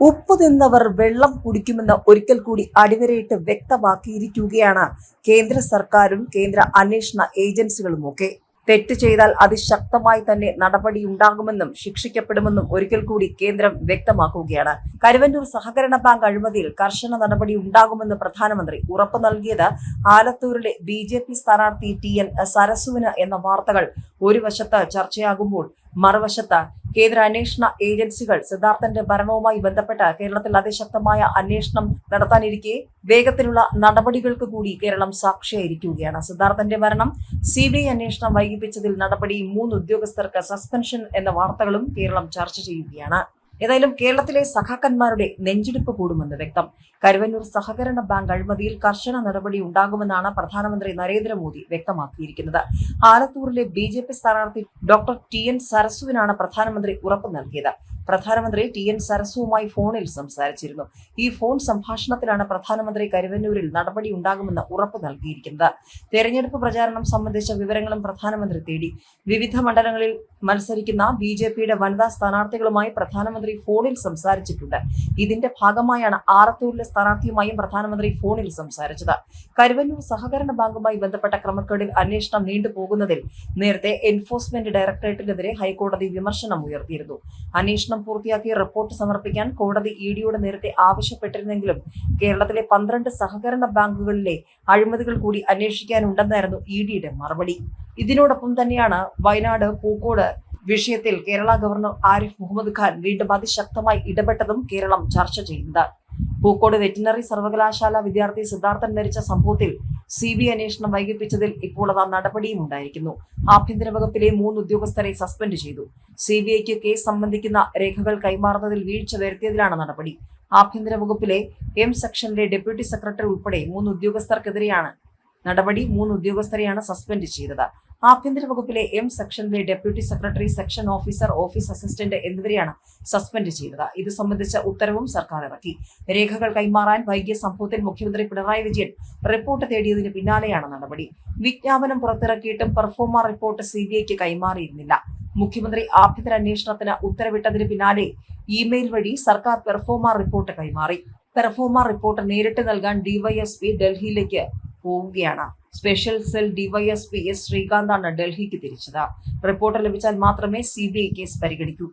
ഉപ്പ് തിന്നവർ വെള്ളം കുടിക്കുമെന്ന് ഒരിക്കൽ കൂടി അടിവരയിട്ട് വ്യക്തമാക്കിയിരിക്കുകയാണ് കേന്ദ്ര സർക്കാരും കേന്ദ്ര അന്വേഷണ ഏജൻസികളുമൊക്കെ. തെറ്റ് ചെയ്താൽ അതിശക്തമായി തന്നെ നടപടി ഉണ്ടാകുമെന്നും ശിക്ഷിക്കപ്പെടുമെന്നും ഒരിക്കൽ കൂടി കേന്ദ്രം വ്യക്തമാക്കുകയാണ്. കരുവന്നൂർ സഹകരണ ബാങ്ക് അഴിമതിയിൽ കർശന നടപടി ഉണ്ടാകുമെന്ന് പ്രധാനമന്ത്രി ഉറപ്പു നൽകിയത് ആലത്തൂരിലെ ബി ജെ പി സ്ഥാനാർത്ഥി ടി എൻ സരസുവിന് എന്ന വാർത്തകൾ ഒരു വശത്ത് ചർച്ചയാകുമ്പോൾ മറുവശത്ത് കേന്ദ്ര അന്വേഷണ ഏജൻസികൾ സിദ്ധാർത്ഥന്റെ ഭരണവുമായി ബന്ധപ്പെട്ട് കേരളത്തിൽ അതിശക്തമായ അന്വേഷണം നടത്താനിരിക്കെ വേഗത്തിലുള്ള നടപടികൾക്ക് കൂടി കേരളം സാക്ഷിയായിരിക്കുകയാണ്. സിദ്ധാർത്ഥന്റെ മരണം സി ബി ഐ അന്വേഷണം വൈകിപ്പിച്ചതിൽ നടപടി മൂന്ന് ഉദ്യോഗസ്ഥർക്ക് സസ്പെൻഷൻ എന്ന വാർത്തകളും കേരളം ചർച്ച ചെയ്യുകയാണ്. ഏതായാലും കേരളത്തിലെ സഖാക്കന്മാരുടെ നെഞ്ചിടിപ്പ് കൂടുമെന്ന് വ്യക്തം. കരുവന്നൂർ സഹകരണ ബാങ്ക് അഴിമതിയിൽ കർശന നടപടി ഉണ്ടാകുമെന്നാണ് പ്രധാനമന്ത്രി നരേന്ദ്രമോദി വ്യക്തമാക്കിയിരിക്കുന്നത്. ആലത്തൂരിലെ ബി ജെ പി സ്ഥാനാർത്ഥി ഡോക്ടർ ടി എൻ സരസുവിനാണ് പ്രധാനമന്ത്രി ഉറപ്പ് നൽകിയത്. പ്രധാനമന്ത്രി ടി എൻ സരസുവുമായി ഫോണിൽ സംസാരിച്ചിരുന്നു. ഈ ഫോൺ സംഭാഷണത്തിലാണ് പ്രധാനമന്ത്രി കരുവന്നൂരിൽ നടപടി ഉണ്ടാകുമെന്ന് ഉറപ്പ് നൽകിയിരിക്കുന്നത്. തെരഞ്ഞെടുപ്പ് പ്രചാരണം സംബന്ധിച്ച വിവരങ്ങളും പ്രധാനമന്ത്രി തേടി. വിവിധ മണ്ഡലങ്ങളിൽ മത്സരിക്കുന്ന ബി ജെ പിയുടെ വനിതാ സ്ഥാനാർത്ഥികളുമായി പ്രധാനമന്ത്രി ഫോണിൽ സംസാരിച്ചിട്ടുണ്ട്. ഇതിന്റെ ഭാഗമായാണ് ആറത്തൂരിലെ സ്ഥാനാർത്ഥിയുമായും പ്രധാനമന്ത്രി ഫോണിൽ സംസാരിച്ചത്. കരുവന്നൂർ സഹകരണ ബാങ്കുമായി ബന്ധപ്പെട്ട ക്രമക്കേടിൽ അന്വേഷണം നീണ്ടുപോകുന്നതിൽ നേരത്തെ എൻഫോഴ്സ്മെന്റ് ഡയറക്ടറേറ്റിനെതിരെ ഹൈക്കോടതി വിമർശനം ഉയർത്തിയിരുന്നു. അന്വേഷണം പൂർത്തിയാക്കി റിപ്പോർട്ട് സമർപ്പിക്കാൻ കോടതി ഇ ഡിയോട് നേരത്തെ ആവശ്യപ്പെട്ടിരുന്നെങ്കിലും കേരളത്തിലെ പന്ത്രണ്ട് സഹകരണ ബാങ്കുകളിലെ അഴിമതികൾ കൂടി അന്വേഷിക്കാനുണ്ടെന്നായിരുന്നു ഇ ഡിയുടെ മറുപടി. ഇതിനോടൊപ്പം തന്നെയാണ് വയനാട് പൂക്കോട് വിഷയത്തിൽ കേരള ഗവർണർ ആരിഫ് മുഹമ്മദ് ഖാൻ വീണ്ടും അതിശക്തമായി ഇടപെട്ടതും കേരളം ചർച്ച ചെയ്യുന്നത്. പൂക്കോട് വെറ്റിനറി സർവകലാശാല വിദ്യാർത്ഥി സിദ്ധാർത്ഥൻ മരിച്ച സംഭവത്തിൽ സി ബി അന്വേഷണം വൈകിപ്പിച്ചതിൽ ഇപ്പോൾ അതാ നടപടിയും ഉണ്ടായിരിക്കുന്നു. ആഭ്യന്തര വകുപ്പിലെ മൂന്ന് ഉദ്യോഗസ്ഥരെ സസ്പെൻഡ് ചെയ്തു. സി ബി ഐക്ക് കേസ് സംബന്ധിക്കുന്ന രേഖകൾ കൈമാറുന്നതിൽ വീഴ്ച വരുത്തിയതിലാണ് നടപടി. ആഭ്യന്തര വകുപ്പിലെ എം സെക്ഷനിലെ ഡെപ്യൂട്ടി സെക്രട്ടറി ഉൾപ്പെടെ മൂന്ന് ഉദ്യോഗസ്ഥർക്കെതിരെയാണ് നടപടി. മൂന്ന് ഉദ്യോഗസ്ഥരെയാണ് സസ്പെൻഡ് ചെയ്തത്. ആഭ്യന്തര വകുപ്പിലെ M സെക്ഷനിലെ deputy secretary section officer office assistant എന്നിവരെയാണ് സസ്പെൻഡ് ചെയ്തത്. ഇത് സംബന്ധിച്ച ഉത്തരവും സർക്കാർ ഇറക്കി. രേഖകൾ കൈമാറാൻ വൈകിയ സംഭവത്തിൽ മുഖ്യമന്ത്രി പിണറായി വിജയൻ റിപ്പോർട്ട് തേടിയതിന് പിന്നാലെയാണ് നടപടി. വിജ്ഞാപനം പുറത്തിറക്കിയിട്ടും പെർഫോമ റിപ്പോർട്ട് സി ബി ഐക്ക് കൈമാറിയിരുന്നില്ല. മുഖ്യമന്ത്രി ആഭ്യന്തര അന്വേഷണത്തിന് ഉത്തരവിട്ടതിന് പിന്നാലെ ഇമെയിൽ വഴി സർക്കാർ പെർഫോമ റിപ്പോർട്ട് കൈമാറി. പെർഫോമ റിപ്പോർട്ട് നേരിട്ട് നൽകാൻ ഡിവൈഎസ്പി ഡൽഹിയിലേക്ക് പോവുകയാണ്. സ്പെഷ്യൽ സെൽ ഡിവൈഎസ്പി എസ് ശ്രീകാന്താണ് ഡൽഹിക്ക് തിരിച്ചത്. റിപ്പോർട്ട് ലഭിച്ചാൽ മാത്രമേ സി കേസ് പരിഗണിക്കൂ.